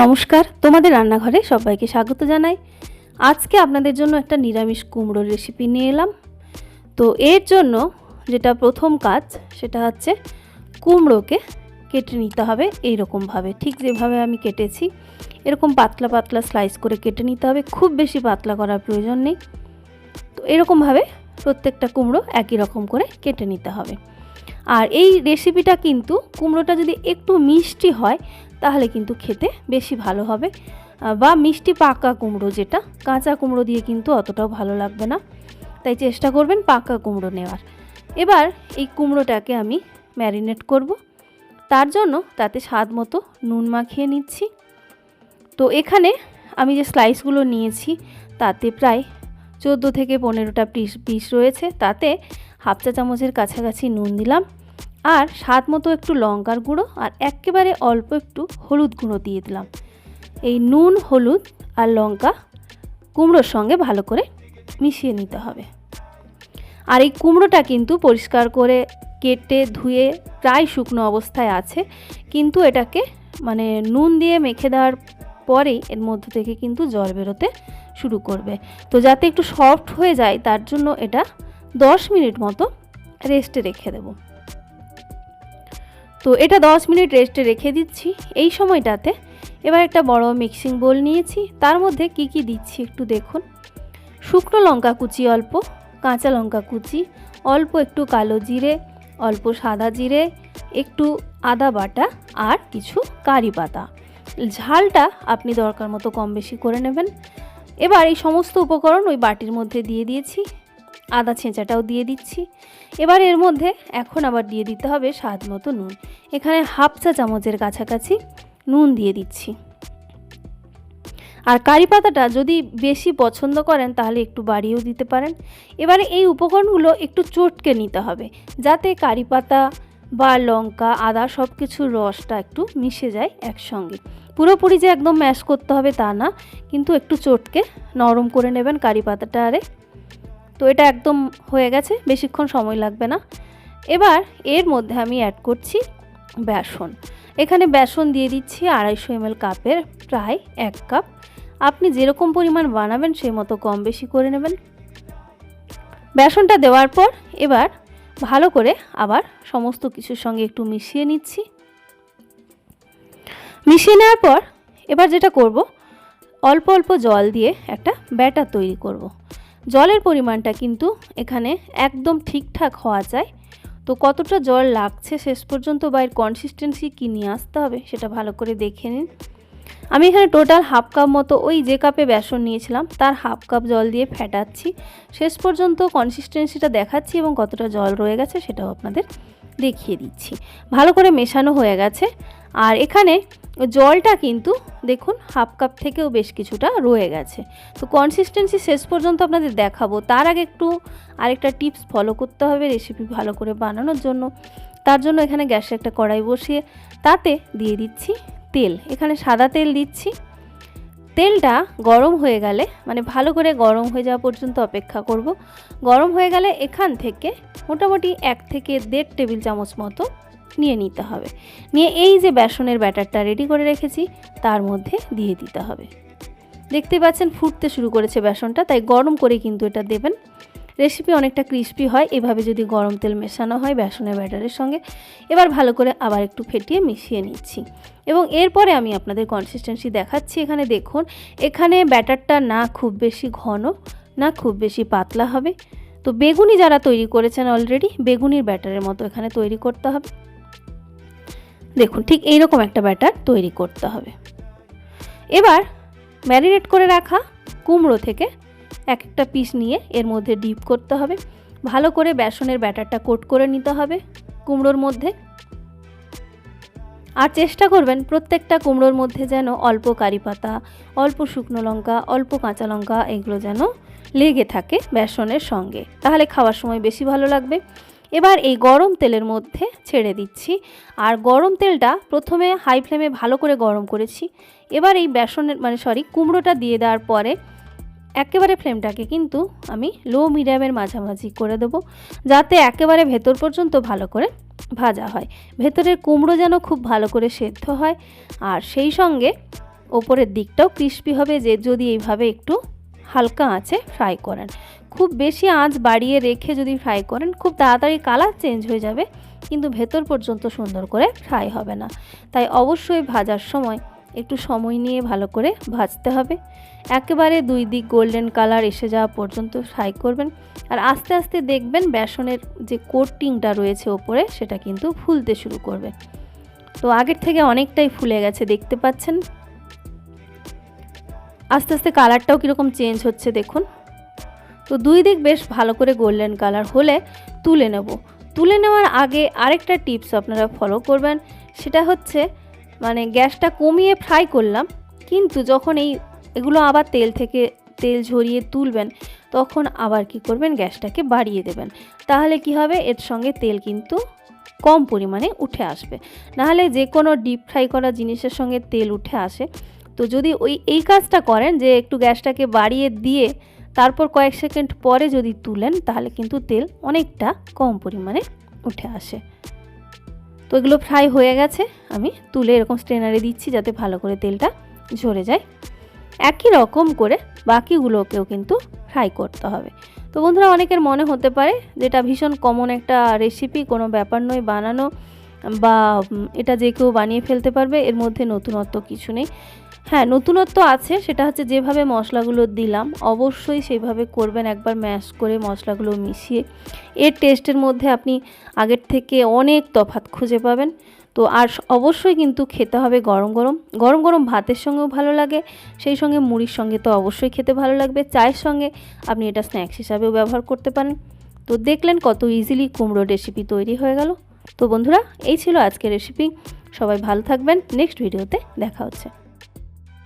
নমস্কার, তোমাদের রান্নাঘরে সবাইকে স্বাগত জানাই। আজকে আপনাদের জন্য একটা নিরামিষ কুমড়োর রেসিপি নিয়ে এলাম। তো এর জন্য যেটা প্রথম কাজ, সেটা হচ্ছে কুমড়োকে কেটে নিতে হবে এইরকমভাবে। ঠিক যেভাবে আমি কেটেছি, এরকম পাতলা পাতলা স্লাইস করে কেটে নিতে হবে, খুব বেশি পাতলা করার প্রয়োজন নেই। তো এরকমভাবে প্রত্যেকটা কুমড়ো একই রকম করে কেটে নিতে হবে। আর এই রেসিপিটা কিন্তু কুমড়োটা যদি একটু মিষ্টি হয়, তাহলে কিন্তু খেতে বেশি ভালো হবে। বা মিষ্টি পাকা কুমড়ো যেটা, কাঁচা কুমড়ো দিয়ে কিন্তু অতটাও ভালো লাগবে না। তাই চেষ্টা করবেন পাকা কুমড়ো নেওয়ার। এবার এই কুমড়োটাকে আমি ম্যারিনেট করব। তার জন্য তাতে স্বাদ মতো নুন মাখিয়ে নিচ্ছি। তো এখানে আমি যে স্লাইসগুলো নিয়েছি, তাতে প্রায় চোদ্দ থেকে পনেরোটা পিস পিস রয়েছে। তাতে হাফ চা চামচের কাছাকাছি নুন দিলাম আর স্বাদ মতো একটু লঙ্কার গুঁড়ো আর একেবারে অল্প একটু হলুদ গুঁড়ো দিয়ে দিলাম। এই নুন, হলুদ আর লঙ্কা কুমড়োর সঙ্গে ভালো করে মিশিয়ে নিতে হবে। আর এই কুমড়োটা কিন্তু পরিষ্কার করে কেটে ধুয়ে প্রায় শুকনো অবস্থায় আছে, কিন্তু এটাকে মানে নুন দিয়ে মেখে দেওয়ার পরেই এর মধ্যে থেকে কিন্তু জল বেরোতে শুরু করবে। তো যাতে একটু সফট হয়ে যায়, তার জন্য এটা দশ মিনিট মতো রেস্টে রেখে দেবো। তো এটা 10 মিনিট রেস্টে রেখে দিচ্ছি। এই সময়টাতে এবার একটা বড় মিক্সিং বোল নিয়েছি। তার মধ্যে কি কি দিচ্ছি একটু দেখুন। শুকনো লঙ্কা কুচি অল্প, কাঁচা লঙ্কা কুচি, অল্প একটু কালো জিরে, অল্প সাদা জিরে, একটু আদা বাটা আর কিছু কারি পাতা। ঝালটা আপনি দরকার মতো কম বেশি করে নেবেন। এবার এই সমস্ত উপকরণ ওই বাটির মধ্যে দিয়ে দিয়েছি। আদা ছেঁচাটাও দিয়ে দিচ্ছি। এবার এর মধ্যে এখন আবার দিয়ে দিতে হবে স্বাদ মতো নুন। এখানে হাফ চা চামচের কাছাকাছি নুন দিয়ে দিচ্ছি। আর কারি পাতাটা যদি বেশি পছন্দ করেন, তাহলে একটু বাড়িয়েও দিতে পারেন। এবারে এই উপকরণগুলো একটু চটকে নিতে হবে, যাতে কারি পাতা বা লঙ্কা, আদা সব কিছুর রসটা একটু মিশে যায় একসঙ্গে। পুরোপুরি যে একদম ম্যাশ করতে হবে তা না, কিন্তু একটু চটকে নরম করে নেবেন কারি পাতাটা আরে। তো এটা একদম হয়ে গেছে, বেশিক্ষণ সময় লাগবে না। এবার এর মধ্যে আমি অ্যাড করছি বেসন। এখানে বেসন দিয়ে দিচ্ছি আড়াইশো এমএল কাপের প্রায় এক কাপ। আপনি যেরকম পরিমাণ বানাবেন সেই মতো কম বেশি করে নেবেন। বেসনটা দেওয়ার পর এবার ভালো করে আবার সমস্ত কিছুর সঙ্গে একটু মিশিয়ে নিচ্ছি। মিশিয়ে নেওয়ার পর এবার যেটা করব, অল্প অল্প জল দিয়ে একটা ব্যাটার তৈরি করব। জলের পরিমাণটা কিন্তু এখানে একদম ঠিকঠাক হওয়া যায়। তো কতটা জল লাগছে শেষ পর্যন্ত বা এর কনসিস্টেন্সি কী নিয়ে আসতে হবে সেটা ভালো করে দেখে নিন। আমি এখানে টোটাল হাফ কাপ মতো ওই যে কাপে বেসন নিয়েছিলাম, তার হাফ কাপ জল দিয়ে ফেটাচ্ছি। শেষ পর্যন্ত কনসিস্টেন্সিটা দেখাচ্ছি এবং কতটা জল রয়ে গেছে সেটাও আপনাদের দেখিয়ে দিচ্ছি। ভালো করে মেশানো হয়ে গেছে। আর এখানে জলটা কিন্তু দেখুন হাফ কাপ থেকেও বেশ কিছুটা রয়ে গেছে। তো কনসিস্টেন্সি শেষ পর্যন্ত আপনাদের দেখাবো। তার আগে একটু আরেকটা টিপস ফলো করতে হবে রেসিপি ভালো করে বানানোর জন্য। তার জন্য এখানে গ্যাসে একটা কড়াই বসিয়ে তাতে দিয়ে দিচ্ছি তেল। এখানে সাদা তেল দিচ্ছি। তেলটা গরম হয়ে গেলে মানে ভালো করে গরম হয়ে যাওয়া পর্যন্ত অপেক্ষা করব। গরম হয়ে গেলে এখান থেকে মোটামুটি এক থেকে দেড় টেবিল চামচ মতো নিয়ে নিতে হবে। নিয়ে এই যে বেসনের ব্যাটারটা রেডি করে রেখেছি, তার মধ্যে দিয়ে দিতে হবে। দেখতে পাচ্ছেন ফুটতে শুরু করেছে বেসনটা, তাই গরম করে কিন্তু এটা দেবেন। রেসিপি অনেকটা ক্রিস্পি হয়, এভাবে যদি গরম তেল মেশানো হয় বেসনের ব্যাটারের সঙ্গে। এবার ভালো করে আবার একটু ফেটিয়ে মিশিয়ে নিচ্ছি। এবং এরপরে আমি আপনাদের কনসিস্টেন্সি দেখাচ্ছি এখানে। দেখুন, এখানে ব্যাটারটা না খুব বেশি ঘন, না খুব বেশি পাতলা হবে। তো বেগুনি যারা তৈরি করেছেন অলরেডি বেগুনির ব্যাটারের মতো এখানে তৈরি করতে হবে। দেখুন, ঠিক এইরকম একটা ব্যাটার তৈরি করতে হবে। এবার ম্যারিনেট করে রাখা কুমড়ো থেকে এক একটা পিস নিয়ে এর মধ্যে ডিপ করতে হবে। ভালো করে বেসনের ব্যাটারটা কোট করে নিতে হবে কুমড়োর মধ্যে। আর চেষ্টা করবেন প্রত্যেকটা কুমড়োর মধ্যে যেন অল্প কারি পাতা, অল্প শুকনো লঙ্কা, অল্প কাঁচা লঙ্কা এগুলো যেন লেগে থাকে বেসনের সঙ্গে। তাহলে খাওয়ার সময় বেশি ভালো লাগবে। এবার এই গরম তেলের মধ্যে ছেড়ে দিচ্ছি। আর গরম তেলটা প্রথমে হাই ফ্লেমে ভালো করে গরম করেছি। এবার এই বেসনের মানে সরি কুমড়োটা দিয়ে দেওয়ার পরে একেবারে ফ্লেমটাকে কিন্তু আমি লো মিডিয়ামের মাঝামাঝি করে দেবো। যাতে একেবারে ভেতর পর্যন্ত ভালো করে ভাজা হয়। ভেতরের কুমড়ো যেন খুব ভালো করে সেদ্ধ হয়। আর সেই সঙ্গে ওপরের দিকটাও ক্রিস্পি হবে যে যদি এইভাবে একটু হালকা আঁচে ফ্রাই করেন। খুব বেশি আঁচ বাড়িয়ে রেখে যদি ফ্রাই করেন, খুব তাড়াতাড়ি কালার চেঞ্জ হয়ে যাবে, কিন্তু ভেতর পর্যন্ত সুন্দর করে ফ্রাই হবে না। তাই অবশ্যই ভাজার সময় একটু সময় নিয়ে ভালো করে ভাজতে হবে। একেবারে দুই দিক গোল্ডেন কালার এসে যাওয়া পর্যন্ত ফ্রাই করবেন। আর আস্তে আস্তে দেখবেন বেসনের যে কোটিংটা রয়েছে ওপরে, সেটা কিন্তু ফুলতে শুরু করবে। তো আগের থেকে অনেকটাই ফুলে গেছে, দেখতে পাচ্ছেন? আস্তে আস্তে কালারটাও কীরকম চেঞ্জ হচ্ছে, দেখুন। তো দুই দিক বেশ ভালো করে গোল্ডেন কালার হলে তুলে নেব। তুলে নেওয়ার আগে আরেকটা টিপস আপনারা ফলো করবেন, সেটা হচ্ছে মানে গ্যাসটা কমিয়ে ফ্রাই করলাম, কিন্তু যখন এই এগুলো আবার তেল থেকে তেল ঝরিয়ে তুলবেন, তখন আবার কি করবেন গ্যাসটাকে বাড়িয়ে দেবেন। তাহলে কি হবে? এর সঙ্গে তেল কিন্তু কম পরিমাণে উঠে আসবে। নাহলে যে কোনো ডিপ ফ্রাই করা জিনিসের সঙ্গে তেল উঠে আসে। তো যদি ওই, এই কাজটা করেন যে একটু গ্যাসটাকে বাড়িয়ে দিয়ে তারপর কয়েক সেকেন্ড পরে যদি তুলেন, তাহলে কিন্তু তেল অনেকটা কম পরিমাণে উঠে আসে। তো এগুলো ফ্রাই হয়ে গেছে। আমি তুলে এরকম স্ট্রেনারে দিচ্ছি যাতে ভালো করে তেলটা ঝরে যায়। একই রকম করে বাকিগুলোকেও কিন্তু ফ্রাই করতে হবে। তো বন্ধুরা, অনেকের মনে হতে পারে যেটা ভীষণ কমন একটা রেসিপি, কোনো ব্যাপার নয়, বানানো বা এটা যে কেউ বানিয়ে ফেলতে পারবে, এর মধ্যে নতুনত্ব কিছু নেই। হ্যাঁ নতুনত্ব আছে, সেটা হচ্ছে যেভাবে মশলাগুলো দিলাম, অবশ্যই সেইভাবে করবেন, একবার ম্যাশ করে মশলাগুলো মিশিয়ে। এর টেস্টের মধ্যে আপনি আগের থেকে অনেক তফাৎ খুঁজে পাবেন। তো আর অবশ্যই কিন্তু খেতে হবে গরম গরম। গরম গরম ভাতের সঙ্গেও ভালো লাগে, সেই সঙ্গে মুড়ির সঙ্গে তো অবশ্যই খেতে ভালো লাগবে। চায়ের সঙ্গে আপনি এটা স্ন্যাক্স হিসাবেও ব্যবহার করতে পারেন। তো দেখলেন কত ইজিলি কুমড়ো রেসিপি তৈরি হয়ে গেল। তো বন্ধুরা, এই ছিল আজকের রেসিপি সবাই ভালো থাকবেন। নেক্সট ভিডিওতে দেখা হচ্ছে।